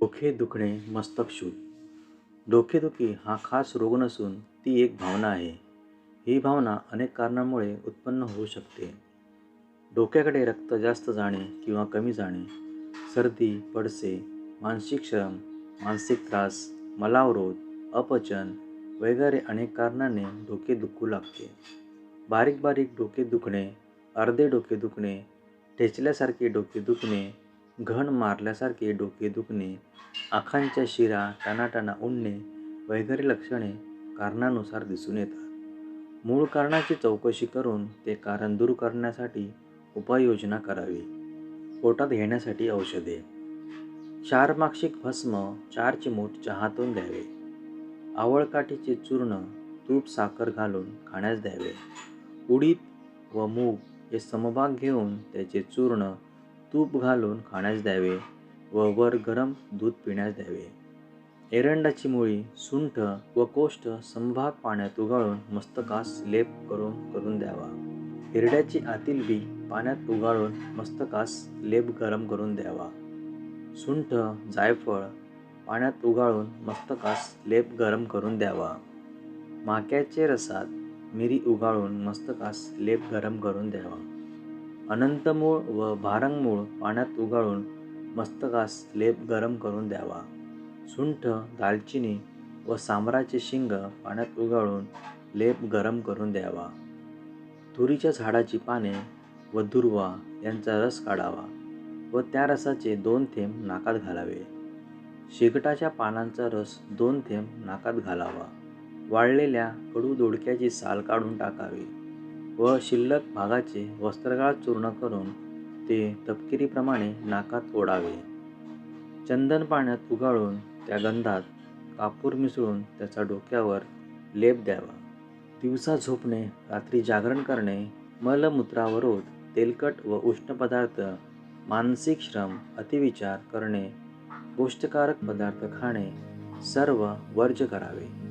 डोके दुखणे मस्तक डोकेदुखी हा खास रोग नसून ती एक भावना आहे. ही भावना अनेक कारणांमुळे उत्पन्न होऊ शकते. डोक्याकडे रक्त जास्त जाणे किंवा कमी जाणे सर्दी पडसे मानसिक श्रम मानसिक त्रास मलावरोध अपचन वगैरे अनेक कारणांनी डोके दुखू लागते. बारीक बारीक डोके दुखणे अर्धे डोके दुखणे ठेचल्यासारखे डोके दुखणे घण मारल्यासारखे डोके दुखणे आखांच्या शिरा टनाटना उडणे वगैरे लक्षणे कारणानुसार दिसून येतात. मूळ कारणाची चौकशी करून ते कारण दूर करण्यासाठी उपाययोजना करावी. पोटात घेण्यासाठी औषधे. चारमाक्षिक भस्म चार चिमूट चहातून द्यावे. आवळकाठीचे चूर्ण तूप साखर घालून खाण्यास द्यावे. उडीद व मूग हे समभाग घेऊन त्याचे चूर्ण तूप घालून खाण्यास द्यावे व वर गरम दूध पिण्यास द्यावे. एरंडाची मुळी सुंठ व कोष्ठ संभाग पाण्यात उगाळून मस्तकास लेप करून करून द्यावा. हिरड्याची आतील बी पाण्यात उगाळून मस्तकास लेप गरम करून द्यावा. सुंठ जायफळ पाण्यात उगाळून मस्तकास लेप गरम करून द्यावा. माक्याचे रसात मिरी उगाळून मस्तकास लेप गरम करून द्यावा. अनंतमूळ व भारंगमूळ पाण्यात उगाळून मस्तकास लेप गरम करून द्यावा. सुंठ दालचिनी व सांबराचे शिंग पाण्यात उगाळून लेप गरम करून द्यावा. तुरीच्या झाडाची पाने व दुर्वा यांचा रस काढावा व त्या रसाचे दोन थेंब नाकात घालावे. शेकटाच्या पानांचा रस दोन थेंब नाकात घालावा. वाळलेल्या कडू दोडक्याची साल काढून टाकावी. व शिल्लक भागाचे वस्त्रगाळ चूर्ण करून ते तपकिरीप्रमाणे नाकात ओढावे. चंदन पाण्यात उगाळून त्या गंधात कापूर मिसळून त्याचा डोक्यावर लेप द्यावा. दिवसा झोपणे रात्री जागरण करणे मलमूत्रावरोध तेलकट व उष्ण पदार्थ मानसिक श्रम अतिविचार करणे गोष्टकारक पदार्थ खाणे सर्व वर्ज करावे.